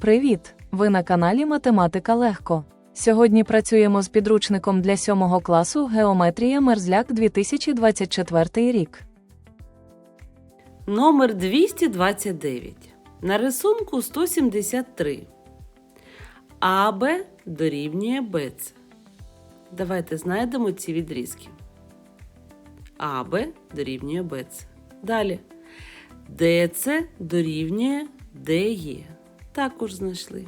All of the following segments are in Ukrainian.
Привіт! Ви на каналі Математика Легко. Сьогодні працюємо з підручником для 7 класу Геометрія Мерзляк 2024 рік. Номер 229. На рисунку 173. АБ дорівнює БЦ. Давайте знайдемо ці відрізки. АБ дорівнює БЦ. Далі. ДЦ дорівнює ДЕ. Також знайшли.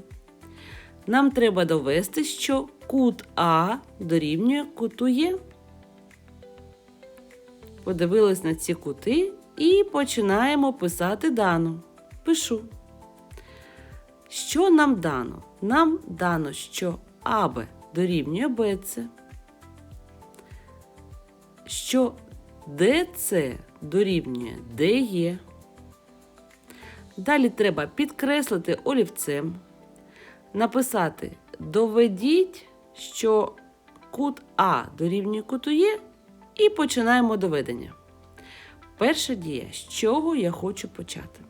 Нам треба довести, що кут А дорівнює куту Є. Подивились на ці кути і починаємо писати дану. Пишу. Що нам дано? Нам дано, що АБ дорівнює БЦ, що ДЦ дорівнює ДЕ. Далі треба підкреслити олівцем, написати доведіть, що кут А дорівнює куту Є, і починаємо доведення. Перша дія, з чого я хочу почати.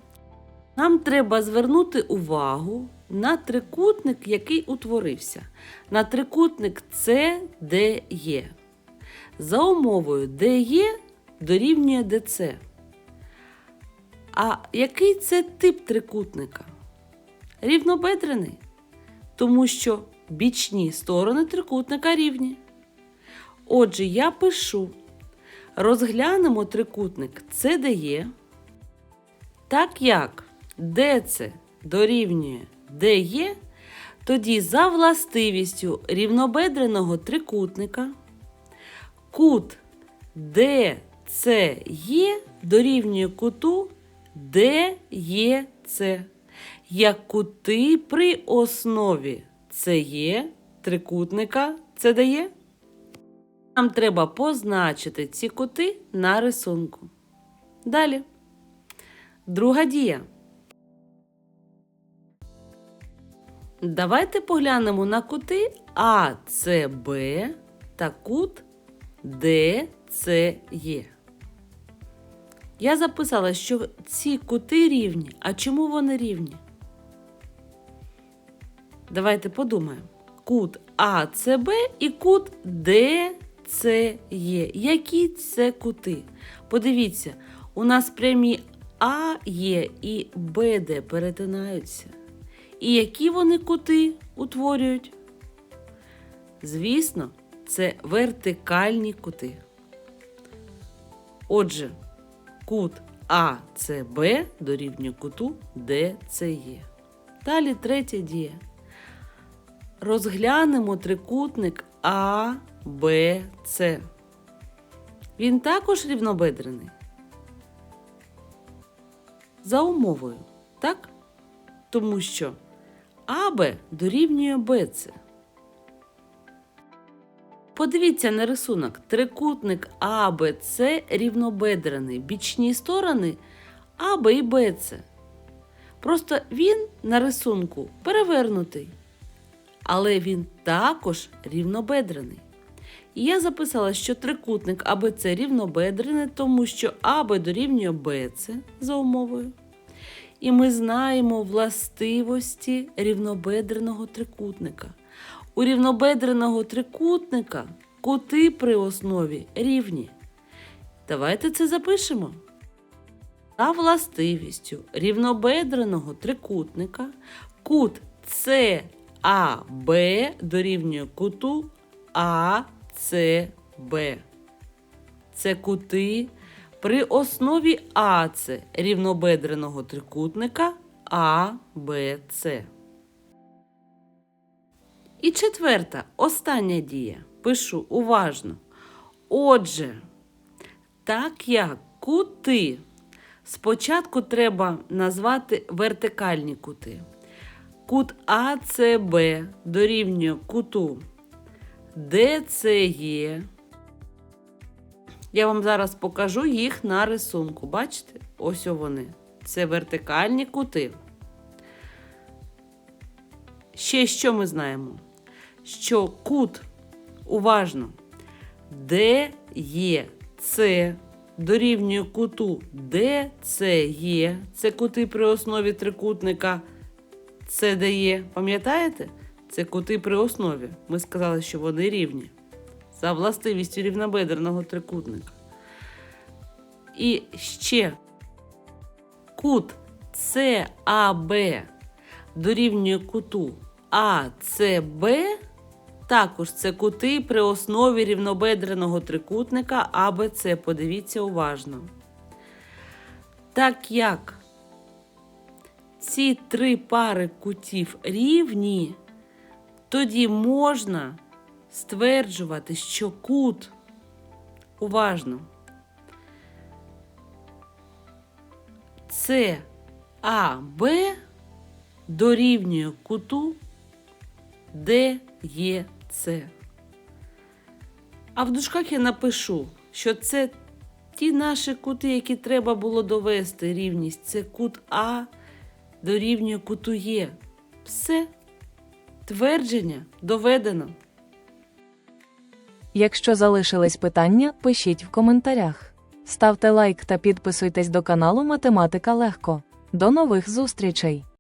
Нам треба звернути увагу на трикутник, який утворився. На трикутник CDE. За умовою DE дорівнює DC. А який це тип трикутника? Рівнобедрений. Тому що бічні сторони трикутника рівні. Отже, я пишу. Розглянемо трикутник CDE, так як DC дорівнює DE, тоді за властивістю рівнобедреного трикутника кут DCE дорівнює куту DEC, як кути при основі CE трикутника CDE. Нам треба позначити ці кути на рисунку. Далі. Друга дія. Давайте поглянемо на кути АЦБ та кут ДЦЕ. Я записала, що ці кути рівні. А чому вони рівні? Давайте подумаємо. Кут АЦБ і кут ДЦЕ. Які це кути? Подивіться, у нас прямі АЄ і БД перетинаються. І які вони кути утворюють? Звісно, це вертикальні кути. Отже, кут АЦБ дорівнює куту ДЦЕ. Далі третя дія. Розглянемо трикутник АБЦ. Він також рівнобедрений. За умовою, так? Тому що АБ дорівнює БЦ. Подивіться на рисунок. Трикутник АБЦ рівнобедрений. Бічні сторони АБ і БЦ. Просто він на рисунку перевернутий. Але він також рівнобедрений. І я записала, що трикутник АБЦ рівнобедрений, тому що АБ дорівнює БЦ за умовою. І ми знаємо властивості рівнобедреного трикутника. У рівнобедреного трикутника кути при основі рівні. Давайте це запишемо. За властивістю рівнобедреного трикутника кут САБ дорівнює куту АЦБ. Це кути при основі АЦ рівнобедреного трикутника АБЦ. І четверта, остання дія. Пишу уважно. Отже, так як кути, спочатку треба назвати вертикальні кути. Кут АЦБ дорівнює куту ДЦЕ. Я вам зараз покажу їх на рисунку. Бачите? Ось вони. Це вертикальні кути. Ще що ми знаємо? Що кут, уважно, ДЕЦ дорівнює куту ДЦЕ, це кути при основі трикутника Це пам'ятаєте? Це кути при основі. Ми сказали, що вони рівні. За властивістю рівнобедреного трикутника. І ще кут САБ дорівнює куту АЦБ. Також це кути при основі рівнобедреного трикутника АБЦ. Подивіться уважно. Так як ці три пари кутів рівні, тоді можна стверджувати, що кут уважно. САБ дорівнює куту ДЕЦ. А в дужках я напишу, що це ті наші кути, які треба було довести рівність. Це кут А дорівнює куту Є. Все. Твердження доведено. Якщо залишились питання, пишіть в коментарях. Ставте лайк та підписуйтесь до каналу Математика Легко. До нових зустрічей!